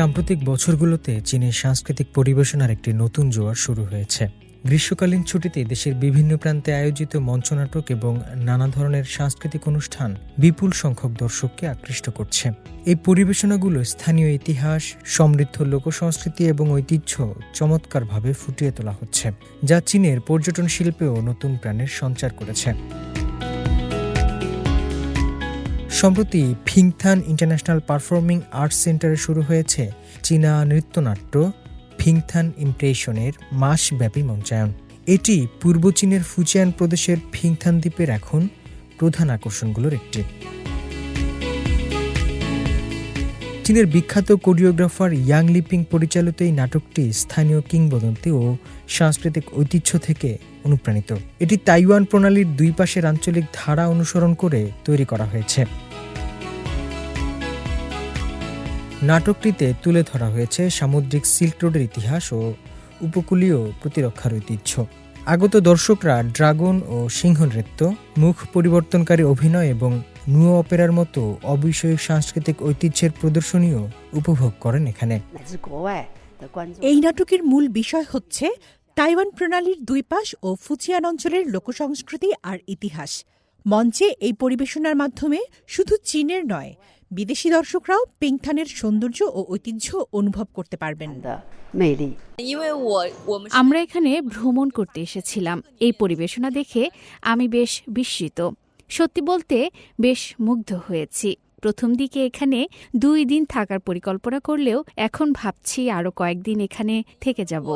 সাম্প্রতিক বছরগুলোতে চীনের সাংস্কৃতিক পরিবেশনার একটি নতুন জোয়ার শুরু হয়েছে। গ্রীষ্মকালীন ছুটিতে দেশের বিভিন্ন প্রান্তে আয়োজিত মঞ্চনাটক এবং নানা ধরনের সাংস্কৃতিক অনুষ্ঠান বিপুল সংখ্যক দর্শককে আকৃষ্ট করছে। এই পরিবেশনাগুলো স্থানীয় ইতিহাস, সমৃদ্ধ লোকসংস্কৃতি এবং ঐতিহ্য চমৎকারভাবে ফুটিয়ে তোলা হচ্ছে, যা চীনের পর্যটন শিল্পেও নতুন প্রাণের সঞ্চার করেছে। সম্প্রতি ফিংথান ইন্টারন্যাশনাল পারফর্মিং আর্টস সেন্টারে শুরু হয়েছে চীনা নৃত্যনাট্য ফিংথান ইমপ্রেশনের মাসব্যাপী মঞ্চায়ন। এটি পূর্ব চীনের ফুচিয়ান প্রদেশের ফিংথান দ্বীপের এখন প্রধান আকর্ষণগুলোর একটি। চীনের বিখ্যাত কোরিওগ্রাফার ইয়াং লিপিং পরিচালিত এই নাটকটি স্থানীয় কিংবদন্তি ও সাংস্কৃতিক ঐতিহ্য থেকে অনুপ্রাণিত। এটি তাইওয়ান প্রণালীর দুই পাশের আঞ্চলিক ধারা অনুসরণ করে তৈরি করা হয়েছে। নাটকটিতে তুলে ধরা হয়েছে সামুদ্রিক সিল্ক রোডের ইতিহাস ও উপকূলীয় প্রতিরক্ষার ঐতিহ্য। আগত দর্শকরা ড্রাগন ও সিংহ নৃত্য, মুখ পরিবর্তনকারী অভিনয় এবং নুয় অপেরার মতো অবিষয়িক সাংস্কৃতিক ঐতিহ্যের প্রদর্শনীও উপভোগ করেন এখানে। এই নাটকের মূল বিষয় হচ্ছে তাইওয়ান প্রণালীর দুই পাশ ও ফুচিয়ান অঞ্চলের লোকসংস্কৃতি আর ইতিহাস। মঞ্চে এই পরিবেশনার মাধ্যমে শুধু চীনের নয় বিদেশি দর্শকরাও পিংথানের সৌন্দর্য ও ঐতিহ্য অনুভব করতে পারবেন। uh, আমরা এখানে ভ্রমণ করতে এসেছিলাম। এই পরিবেশনা দেখে আমি বেশ বিস্মিত। সত্যি বলতে বেশ মুগ্ধ হয়েছি। প্রথম দিকে এখানে দুই দিন থাকার পরিকল্পনা করলেও এখন ভাবছি আরও কয়েকদিন এখানে থেকে যাব।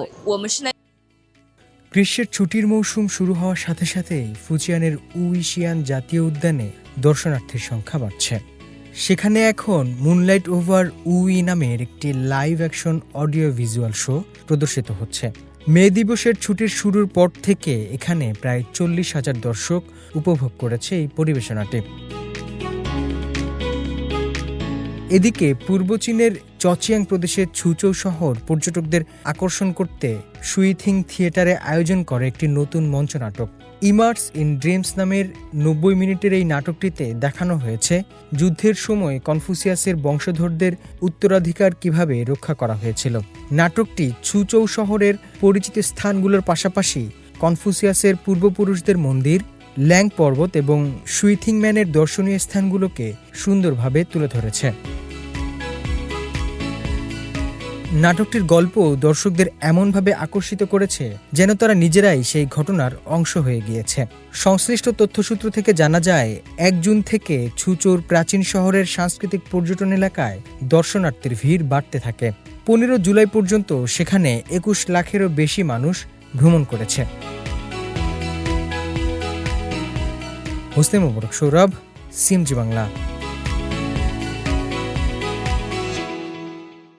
গ্রীষ্মের ছুটির মৌসুম শুরু হওয়ার সাথে সাথেই ফুচিয়ানের উইশিয়ান জাতীয় উদ্যানে দর্শনার্থীর সংখ্যা বাড়ছে। সেখানে এখন মুনলাইট ওভার উই নামের একটি live action audio visual show প্রদর্শিত হচ্ছে। মে দিবসের ছুটির শুরুর পর থেকে এখানে প্রায় চল্লিশ হাজার দর্শক উপভোগ করেছে এই পরিবেশনাটি। এদিকে পূর্ব চীনের চচিয়াং প্রদেশের ছুচৌ শহর পর্যটকদের আকর্ষণ করতে সুইথিং থিয়েটারে আয়োজন করে একটি নতুন মঞ্চনাটক। ইমার্স ইন ড্রিমস নামের নব্বই মিনিটের এই নাটকটিতে দেখানো হয়েছে। যুদ্ধের সময় কনফুসিয়াসের বংশধরদের উত্তরাধিকার কীভাবে রক্ষা করা হয়েছিল। নাটকটি ছুচৌ শহরের পরিচিত স্থানগুলোর পাশাপাশি কনফুসিয়াসের পূর্বপুরুষদের মন্দির ল্যাং পর্বত এবং সুইথিং ম্যানের দর্শনীয় স্থানগুলোকে সুন্দরভাবে তুলে ধরেছে। নাটকটির গল্প দর্শকদের এমনভাবে আকর্ষিত করেছে যেন তারা নিজেরাই সেই ঘটনার অংশ হয়ে গিয়েছে। সংশ্লিষ্ট তথ্যসূত্র থেকে জানা যায়, এক জুন থেকে ছুচোর প্রাচীন শহরের সাংস্কৃতিক পর্যটন এলাকায় দর্শনার্থীর ভিড় বাড়তে থাকে। পনেরো জুলাই পর্যন্ত সেখানে একুশ লাখেরও বেশি মানুষ ভ্রমণ করেছে। হোসনে মোবারক, সৌরভ সিমজি বাংলা।